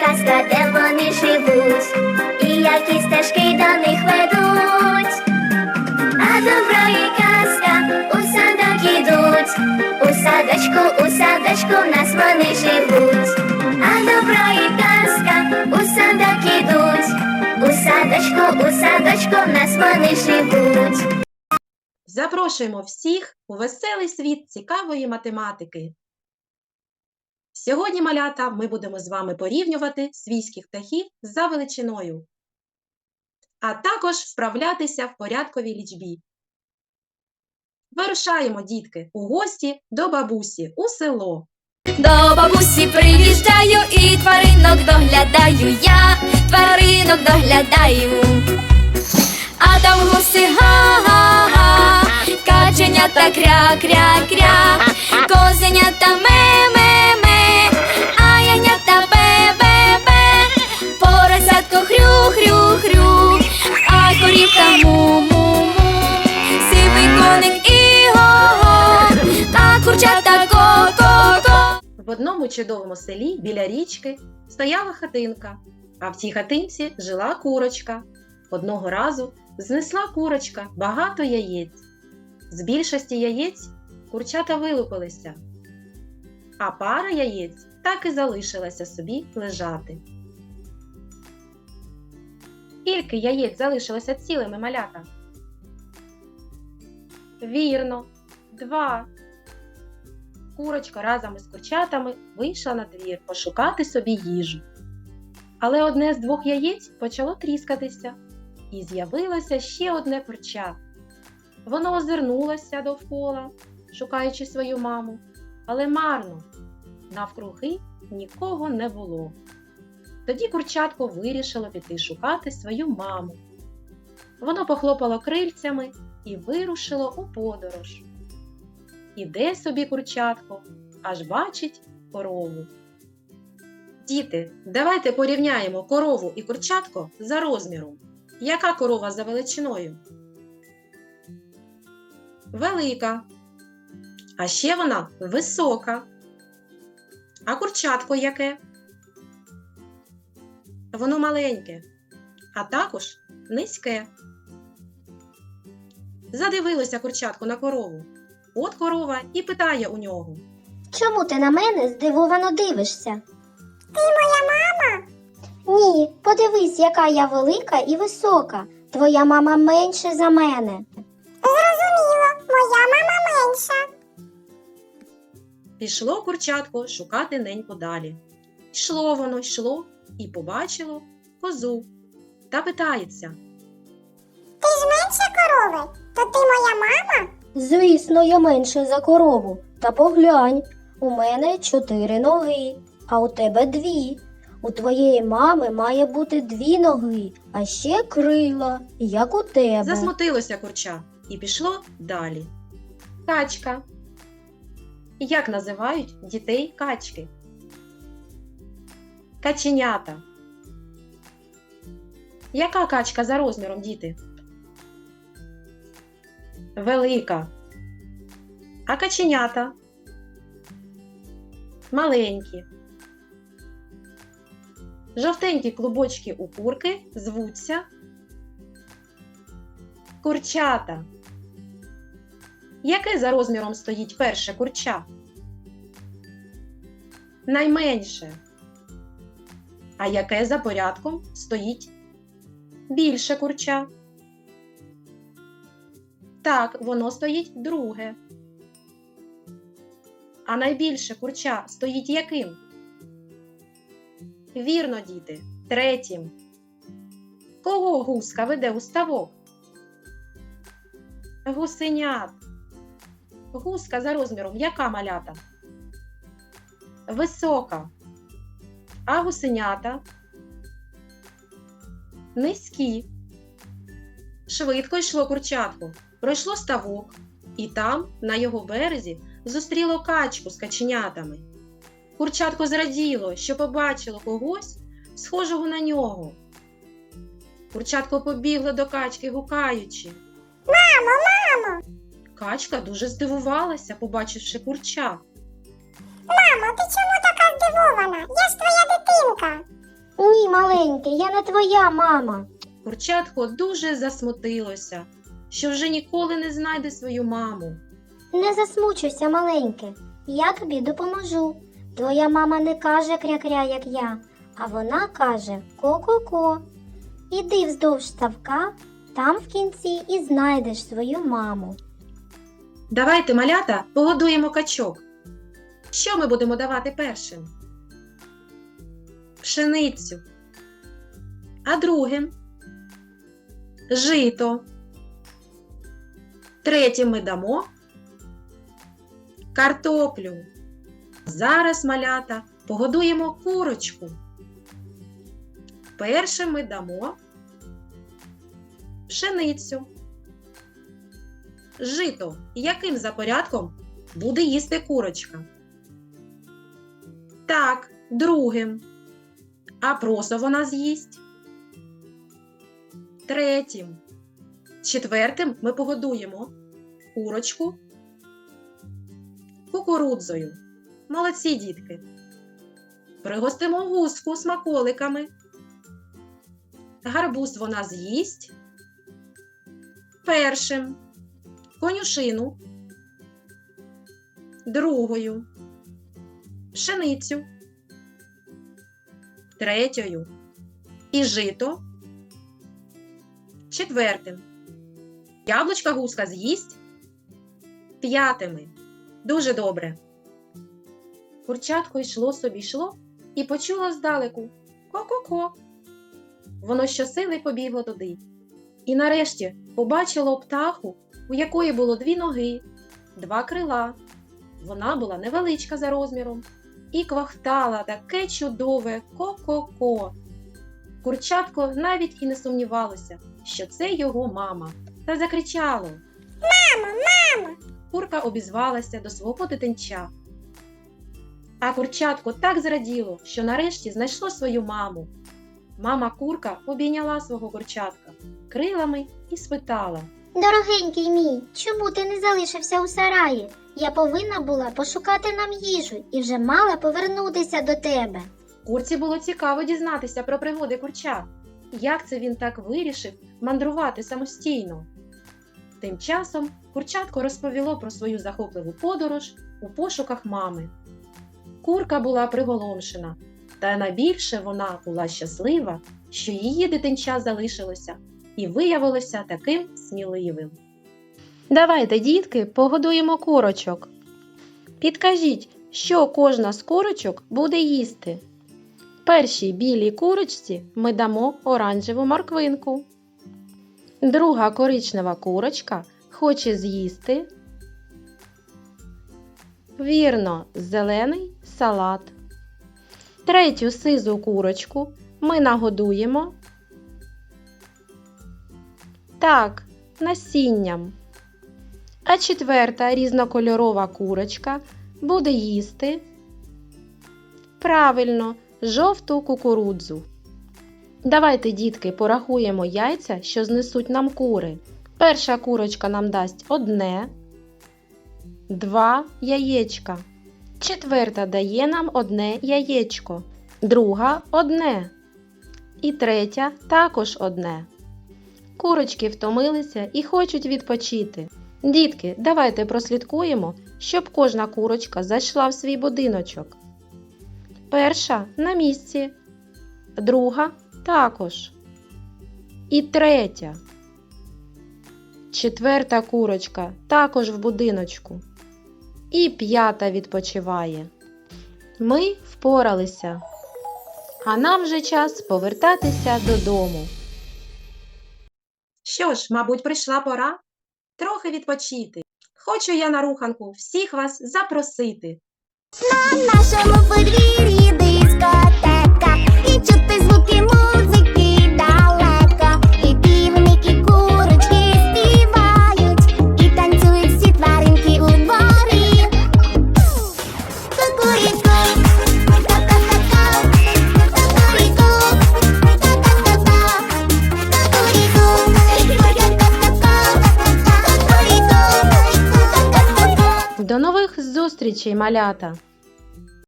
казка, де вони живуть, і які стежки до них ведуть. А добро і казка у садок ідуть, у садочку, у садочку в нас вони живуть. А добро і казка у садок ідуть, у садочку, у садочку в нас вони живуть. Запрошуємо всіх у веселий світ цікавої математики. Сьогодні, малята, ми будемо з вами порівнювати свійських птахів за величиною, а також вправлятися в порядковій лічбі. Вирушаємо, дітки, у гості до бабусі у село. До бабусі приїжджаю і тваринок доглядаю я, тваринок доглядаю. А там гуси га-га-га, каченята кря-кря-кря, козенята корівка му-му-му, сивий коник і го-го, а курчата ко-ко-ко. В одному чудовому селі біля річки стояла хатинка, а в цій хатинці жила курочка. Одного разу знесла курочка багато яєць. З більшості яєць курчата вилупилися, а пара яєць так і залишилася собі лежати. Скільки яєць залишилося цілими малята? Вірно, два. Курочка разом із курчатами вийшла на двір пошукати собі їжу. Але одне з двох яєць почало тріскатися, і з'явилося ще одне курча. Воно озирнулося довкола, шукаючи свою маму, але марно, навкруги нікого не було. Тоді курчатко вирішило піти шукати свою маму. Воно похлопало крильцями і вирушило у подорож. Іде собі курчатко, аж бачить корову. Діти, давайте порівняємо корову і курчатко за розміром. Яка корова за величиною? Велика. А ще вона висока. А курчатко яке? Воно маленьке, а також низьке. Задивилося курчатко на корову. От корова і питає у нього. Чому ти на мене здивовано дивишся? Ти моя мама? Ні, подивись, яка я велика і висока. Твоя мама менше за мене. Зрозуміло, моя мама менша. Пішло курчатко шукати неньку далі. Йшло воно, йшло і побачило козу та питається. Ти ж менше корови, то ти моя мама? Звісно, я менше за корову. Та поглянь, у мене чотири ноги, а у тебе дві. У твоєї мами має бути дві ноги, а ще крила, як у тебе. Засмутилося курча і пішло далі. Качка. Як називають дітей качки? Каченята. Яка качка за розміром, діти? Велика. А каченята? Маленькі. Жовтенькі клубочки у курки звуться Курчата. Яке за розміром стоїть перше курча? Найменше. А яке за порядком стоїть більше курча? Так, воно стоїть друге. А найбільше курча стоїть яким? Вірно, діти, третім. Кого гуска веде у ставок? Гусенят. Гуска за розміром яка малята? Висока. А гусенята? Низькі. Швидко йшло курчатко, пройшло ставок, і там, на його березі, зустріло качку з каченятами. Курчатко зраділо, що побачило когось, схожого на нього. Курчатко побігло до качки, гукаючи. Мамо, мамо! Качка дуже здивувалася, побачивши курча. Мамо, ти чому така маленьке, я не твоя мама. Курчатко дуже засмутилося, що вже ніколи не знайде свою маму. Не засмучуйся, маленьке. Я тобі допоможу. Твоя мама не каже кря-кря, як я, а вона каже ко-ко-ко. Іди вздовж ставка, там в кінці і знайдеш свою маму. Давайте, малята, погодуємо качок. Що ми будемо давати першим? Пшеницю. А другим жито. Третім ми дамо картоплю. Зараз, малята, погодуємо курочку. Першим ми дамо пшеницю. Жито. Яким за порядком буде їсти курочка? Так, другим. А просо вона з'їсть. Третім. Четвертим ми погодуємо курочку кукурудзою. Молодці, дітки. Пригостимо гуску смаколиками. Гарбуз вона з'їсть. Першим конюшину, другою, пшеницю, третьою і жито, четвертим. Яблучка гуска з'їсть п'ятими. Дуже добре. Курчатко йшло собі йшло і почуло здалеку ко-ко-ко. Воно щосили побігло туди. І нарешті побачило птаху, у якої було дві ноги, два крила. Вона була невеличка за розміром і квахтала таке чудове ко-ко-ко. Курчатко навіть і не сумнівалося, що це його мама, та закричало. Мамо, мамо! Курка обізвалася до свого дитинча. А курчатко так зраділо, що нарешті знайшло свою маму. Мама курка обійняла свого курчатка крилами і спитала. Дорогенький мій, чому ти не залишився у сараї? Я повинна була пошукати нам їжу і вже мала повернутися до тебе. Курці було цікаво дізнатися про пригоди курча. Як це він так вирішив мандрувати самостійно? Тим часом курчатко розповіло про свою захопливу подорож у пошуках мами. Курка була приголомшена, та найбільше вона була щаслива, що її дитинча залишилося і виявилося таким сміливим. Давайте, дітки, погодуємо курочок. Підкажіть, що кожна з курочок буде їсти. Першій білій курочці ми дамо оранжеву морквинку. Друга коричнева курочка хоче з'їсти. Вірно, зелений салат. Третю сизу курочку ми нагодуємо. Так, насінням. А четверта різнокольорова курочка буде їсти. Правильно, жовту кукурудзу. Давайте, дітки, порахуємо яйця, що знесуть нам кури. Перша курочка нам дасть одне, два яєчка. Четверта дає нам одне яєчко, друга одне. І третя також одне. Курочки втомилися і хочуть відпочити. Дітки, давайте прослідкуємо, щоб кожна курочка зайшла в свій будиночок. Перша на місці, друга також. І третя. Четверта курочка також в будиночку. І п'ята відпочиває. Ми впоралися. А нам вже час повертатися додому. Що ж, мабуть, прийшла пора трохи відпочити. Хочу я на руханку всіх вас запросити. Нашому подвір'ї дискотека, малята!